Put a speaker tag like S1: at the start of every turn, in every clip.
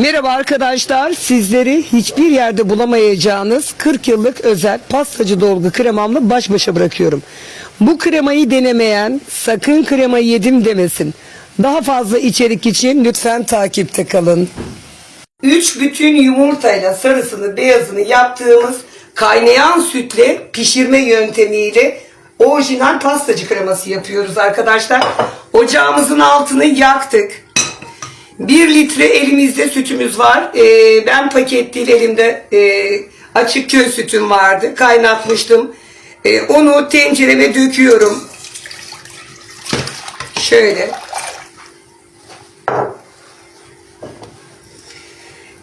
S1: Merhaba arkadaşlar. Sizleri hiçbir yerde bulamayacağınız 40 yıllık özel pastacı dolgu kremamla baş başa bırakıyorum. Bu kremayı denemeyen sakın kremayı yedim demesin. Daha fazla içerik için lütfen takipte kalın. 3 bütün yumurtayla sarısını beyazını yaptığımız kaynayan sütle pişirme yöntemiyle orijinal pastacı kreması yapıyoruz arkadaşlar. Ocağımızın altını yaktık. 1 litre elimizde sütümüz var. Ee, ben paket değil elimde e, açık köy sütüm vardı. Kaynatmıştım. Ee, onu tencereme döküyorum. Şöyle.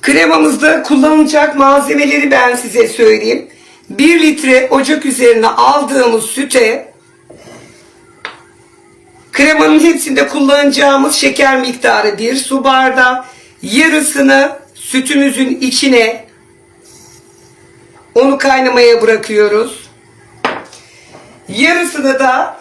S1: Kremamızda kullanılacak malzemeleri ben size söyleyeyim. 1 litre ocak üzerine aldığımız süte kremanın hepsinde kullanacağımız şeker miktarı 1 su bardağı. Yarısını sütümüzün içine onu kaynamaya bırakıyoruz. Yarısını da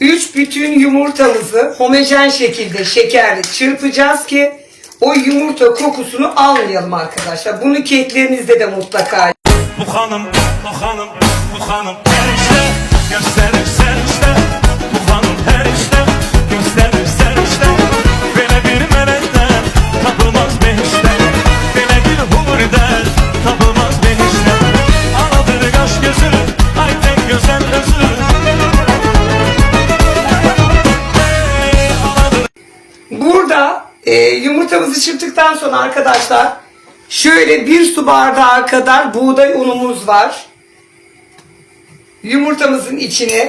S1: 3 bütün yumurtamızı homojen şekilde şekerli çırpacağız ki o yumurta kokusunu almayalım arkadaşlar. Bunu keklerinizde de mutlaka
S2: Bu hanım, bu hanım, bu hanım her işte gösterir serişte.
S1: Çırptıktan sonra arkadaşlar şöyle bir su bardağı kadar buğday unumuz var. Yumurtamızın içine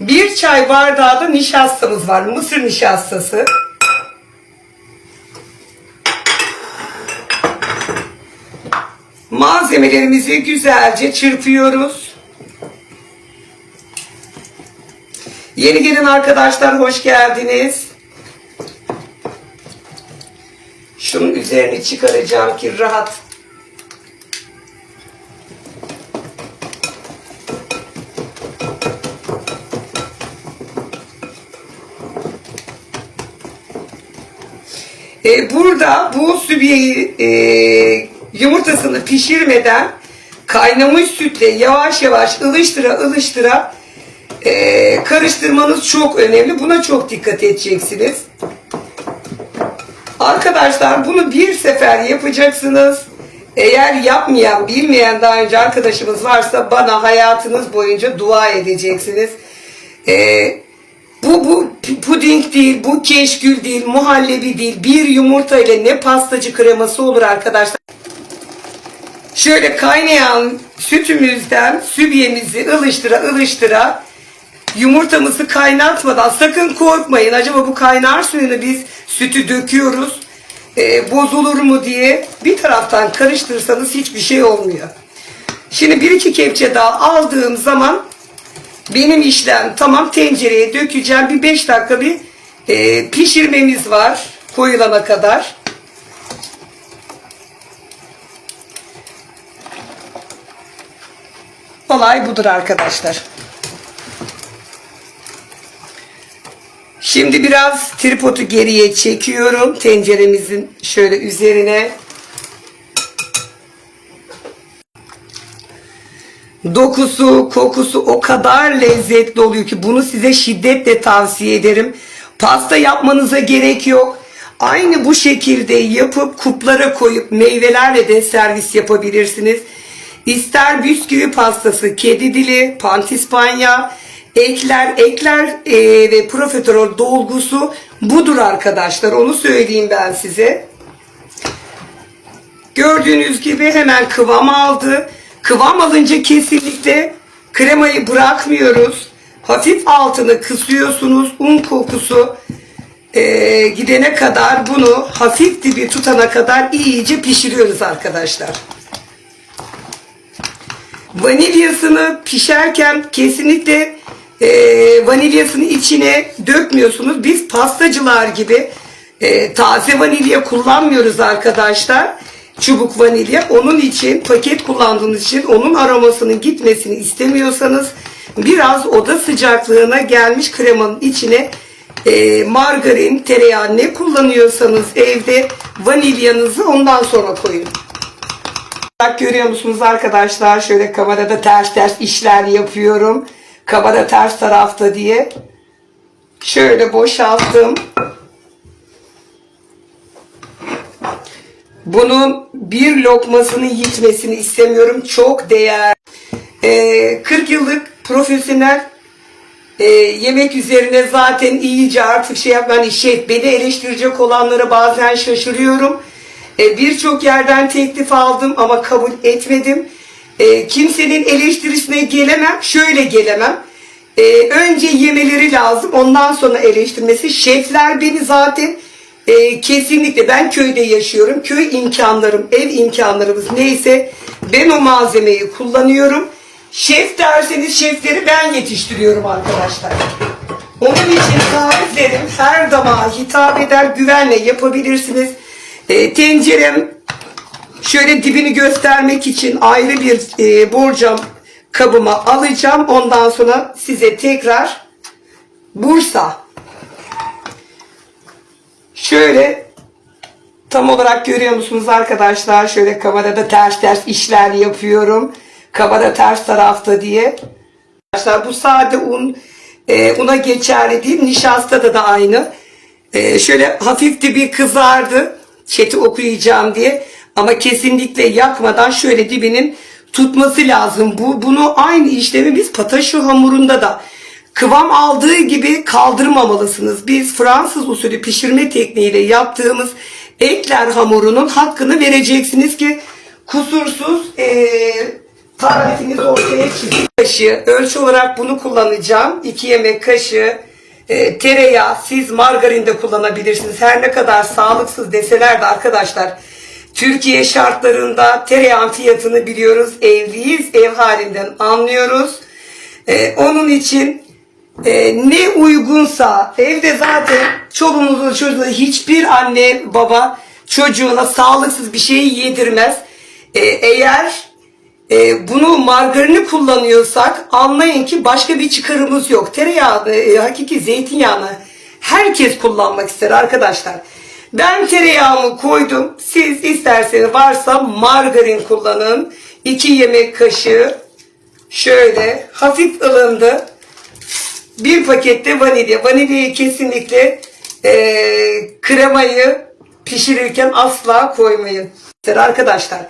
S1: bir çay bardağı da nişastamız var. Mısır nişastası. Malzemelerimizi güzelce çırpıyoruz. Yeni gelen arkadaşlar hoş geldiniz. Şunun üzerini çıkaracağım ki rahat. E, burada bu sübiyeyi e, yumurtasını pişirmeden kaynamış sütle yavaş yavaş ılıştıra ılıştıra e, karıştırmanız çok önemli. Buna çok dikkat edeceksiniz. Arkadaşlar bunu bir sefer yapacaksınız. Eğer yapmayan, bilmeyen daha önce arkadaşımız varsa bana hayatınız boyunca dua edeceksiniz. Ee, bu, bu puding değil, bu keşkül değil, muhallebi değil. Bir yumurta ile ne pastacı kreması olur arkadaşlar. Şöyle kaynayan sütümüzden sübyemizi ılıştıra ılıştıra yumurtamızı kaynatmadan sakın korkmayın. Acaba bu kaynar suyunu biz sütü döküyoruz e, bozulur mu diye bir taraftan karıştırırsanız hiçbir şey olmuyor. Şimdi bir iki kepçe daha aldığım zaman benim işlem tamam tencereye dökeceğim. Bir 5 dakika bir e, pişirmemiz var koyulana kadar. Olay budur arkadaşlar. Şimdi biraz tripodu geriye çekiyorum. Tenceremizin şöyle üzerine. Dokusu, kokusu o kadar lezzetli oluyor ki bunu size şiddetle tavsiye ederim. Pasta yapmanıza gerek yok. Aynı bu şekilde yapıp kuplara koyup meyvelerle de servis yapabilirsiniz. İster bisküvi pastası, kedi dili, pantispanya, ekler, ekler e, ve profiterol dolgusu budur arkadaşlar. Onu söyleyeyim ben size. Gördüğünüz gibi hemen kıvam aldı. Kıvam alınca kesinlikle kremayı bırakmıyoruz. Hafif altını kısıyorsunuz. Un kokusu e, gidene kadar bunu hafif dibi tutana kadar iyice pişiriyoruz arkadaşlar. Vanilyasını pişerken kesinlikle e, vanilyasını içine dökmüyorsunuz. Biz pastacılar gibi e, taze vanilya kullanmıyoruz arkadaşlar. Çubuk vanilya. Onun için paket kullandığınız için onun aromasının gitmesini istemiyorsanız biraz oda sıcaklığına gelmiş kremanın içine e, margarin, tereyağı ne kullanıyorsanız evde vanilyanızı ondan sonra koyun. Bak görüyor musunuz arkadaşlar? Şöyle kamerada ters ters işler yapıyorum. Kamera ters tarafta diye. Şöyle boşalttım. Bunun bir lokmasını yitmesini istemiyorum. Çok değer. Ee, 40 yıllık profesyonel e, yemek üzerine zaten iyice artık şey yap hani şef beni eleştirecek olanlara bazen şaşırıyorum. E, Birçok yerden teklif aldım ama kabul etmedim. E, kimsenin eleştirisine gelemem. Şöyle gelemem. E, önce yemeleri lazım. Ondan sonra eleştirmesi. Şefler beni zaten e, kesinlikle ben köyde yaşıyorum. Köy imkanlarım, ev imkanlarımız neyse ben o malzemeyi kullanıyorum. Şef derseniz şefleri ben yetiştiriyorum arkadaşlar. Onun için tariflerim her damağa hitap eder, güvenle yapabilirsiniz. E, tencerem şöyle dibini göstermek için ayrı bir e, borcam kabıma alacağım. Ondan sonra size tekrar Bursa şöyle tam olarak görüyor musunuz arkadaşlar? Şöyle kamerada ters ters işler yapıyorum. Kamera ters tarafta diye. Arkadaşlar bu sade un e, una geçerli değil. Nişastada da aynı. E, şöyle hafif de kızardı. Chat'i okuyacağım diye. Ama kesinlikle yakmadan şöyle dibinin tutması lazım. Bu Bunu aynı işlemi biz pataşo hamurunda da kıvam aldığı gibi kaldırmamalısınız. Biz Fransız usulü pişirme tekniğiyle yaptığımız ekler hamurunun hakkını vereceksiniz ki kusursuz eee tarifiniz ortaya çıksın. Kaşığı, ölçü olarak bunu kullanacağım. 2 yemek kaşığı e, tereyağı, siz margarin de kullanabilirsiniz. Her ne kadar sağlıksız deseler de arkadaşlar Türkiye şartlarında tereyağın fiyatını biliyoruz. Evliyiz, ev halinden anlıyoruz. E, onun için e, ne uygunsa evde zaten çoluğunuzun çocuğuna hiçbir anne baba çocuğuna sağlıksız bir şeyi yedirmez. E, eğer e, bunu margarini kullanıyorsak anlayın ki başka bir çıkarımız yok. Tereyağı, e, hakiki zeytinyağını herkes kullanmak ister arkadaşlar. Ben tereyağımı koydum. Siz isterseniz varsa margarin kullanın. 2 yemek kaşığı şöyle hafif ılındı. Bir pakette vanilya. Vanilyayı kesinlikle e, kremayı pişirirken asla koymayın. Arkadaşlar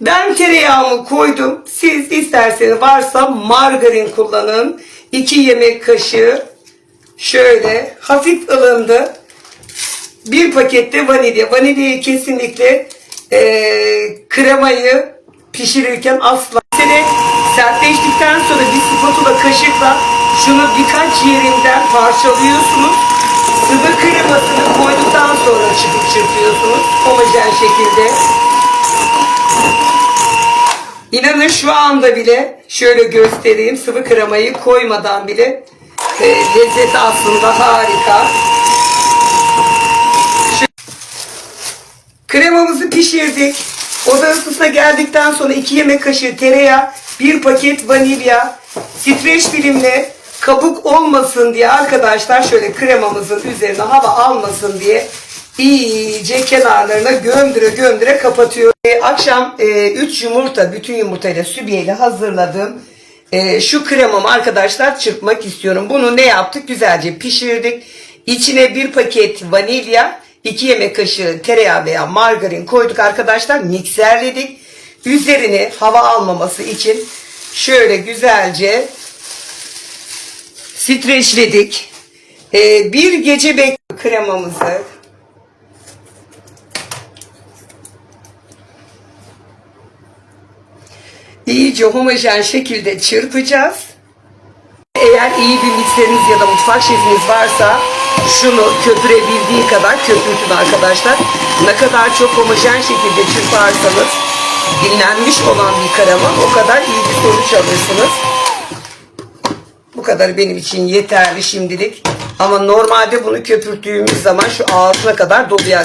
S1: ben tereyağımı koydum. Siz isterseniz varsa margarin kullanın. 2 yemek kaşığı şöyle hafif ılındı. Bir pakette vanilya. Vanilyayı kesinlikle e, kremayı pişirirken asla. Mesele sertleştikten sonra bir spatula kaşıkla şunu birkaç yerinden parçalıyorsunuz. Sıvı kremasını koyduktan sonra çıkıp çırpıyorsunuz. Homojen şekilde. İnanın şu anda bile şöyle göstereyim sıvı kremayı koymadan bile e, lezzeti aslında harika. Kremamızı pişirdik. Oda ısısına geldikten sonra 2 yemek kaşığı tereyağı, 1 paket vanilya, streç filmle kabuk olmasın diye arkadaşlar şöyle kremamızın üzerine hava almasın diye iyice kenarlarına gömdüre gömdüre kapatıyor. E, akşam 3 yumurta, bütün yumurtayla sübiyeyle hazırladım. E, şu kremamı arkadaşlar çırpmak istiyorum. Bunu ne yaptık? Güzelce pişirdik. İçine bir paket vanilya, 2 yemek kaşığı tereyağı veya margarin koyduk arkadaşlar. Mikserledik. Üzerine hava almaması için şöyle güzelce streçledik. E, bir gece bek kremamızı iyice homojen şekilde çırpacağız. Eğer iyi bir mikseriniz ya da mutfak şefiniz varsa şunu köpürebildiği kadar köpürtün arkadaşlar. Ne kadar çok homojen şekilde çırparsanız dinlenmiş olan bir karaman o kadar iyi bir sonuç alırsınız. Bu kadar benim için yeterli şimdilik. Ama normalde bunu köpürttüğümüz zaman şu ağzına kadar doluyor.